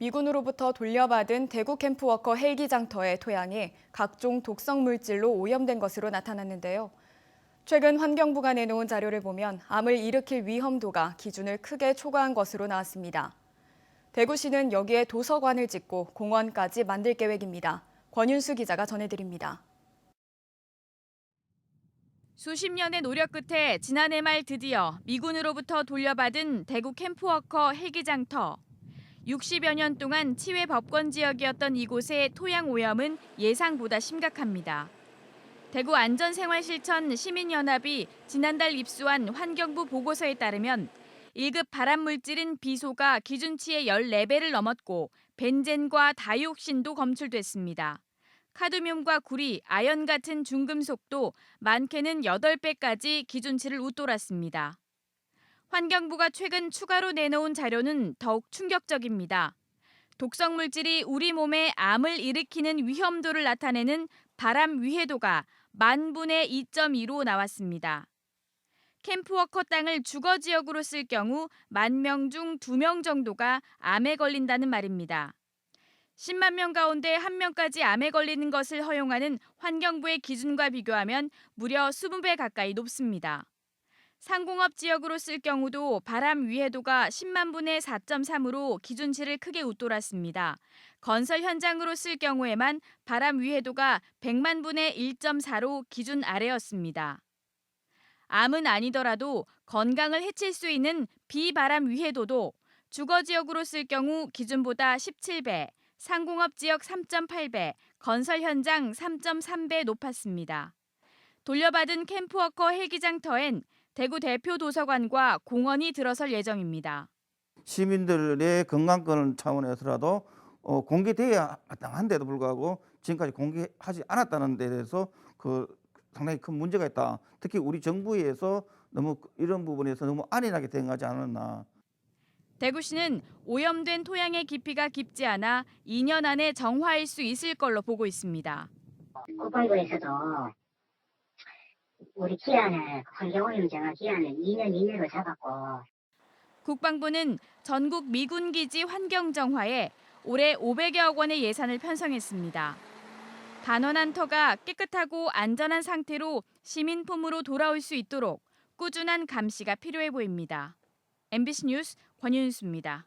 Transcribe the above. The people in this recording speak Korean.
미군으로부터 돌려받은 대구 캠프워커 헬기 장터의 토양이 각종 독성 물질로 오염된 것으로 나타났는데요. 최근 환경부가 내놓은 자료를 보면 암을 일으킬 위험도가 기준을 크게 초과한 것으로 나왔습니다. 대구시는 여기에 도서관을 짓고 공원까지 만들 계획입니다. 권윤수 기자가 전해드립니다. 수십 년의 노력 끝에 지난해 말 드디어 미군으로부터 돌려받은 대구 캠프워커 헬기장터. 60여 년 동안 치외 법권 지역이었던 이곳의 토양 오염은 예상보다 심각합니다. 대구 안전생활실천 시민연합이 지난달 입수한 환경부 보고서에 따르면 1급 발암 물질인 비소가 기준치의 14배를 넘었고 벤젠과 다이옥신도 검출됐습니다. 카드뮴과 구리, 아연 같은 중금속도 많게는 8배까지 기준치를 웃돌았습니다. 환경부가 최근 추가로 내놓은 자료는 더욱 충격적입니다. 독성 물질이 우리 몸에 암을 일으키는 위험도를 나타내는 발암 위해도가 만 분의 2.2로 나왔습니다. 캠프워커 땅을 주거 지역으로 쓸 경우 만 명중 2명 정도가 암에 걸린다는 말입니다. 10만 명 가운데 1명까지 암에 걸리는 것을 허용하는 환경부의 기준과 비교하면 무려 20배 가까이 높습니다. 상공업 지역으로 쓸 경우도 바람 위해도가 10만 분의 4.3으로 기준치를 크게 웃돌았습니다. 건설 현장으로 쓸 경우에만 바람 위해도가 100만 분의 1.4로 기준 아래였습니다. 암은 아니더라도 건강을 해칠 수 있는 비바람 위해도도 주거 지역으로 쓸 경우 기준보다 17배, 상공업 지역 3.8배, 건설 현장 3.3배 높았습니다. 돌려받은 캠프워커 헬기장터엔 대구 대표 도서관과 공원이 들어설 예정입니다. 시민들의 건강권 차원에서라도 어, 공개돼야 마땅한데도 불구하고 지금까지 공개하지 않았다는 데 대해서 그 상당히 큰 문제가 있다. 특히 우리 정부에서 너무 이런 부분에서 너무 안일하게 대응하지 않았나. 대구시는 오염된 토양의 깊이가 깊지 않아 2년 안에 정화할 수 있을 걸로 보고 있습니다. 국방부에서도 우리 기한을 환경오염 정화 기한을 2년 이내로 잡았고 국방부는 전국 미군 기지 환경 정화에 올해 500여억 원의 예산을 편성했습니다. 단원한 터가 깨끗하고 안전한 상태로 시민품으로 돌아올 수 있도록 꾸준한 감시가 필요해 보입니다. MBC 뉴스 권윤수입니다.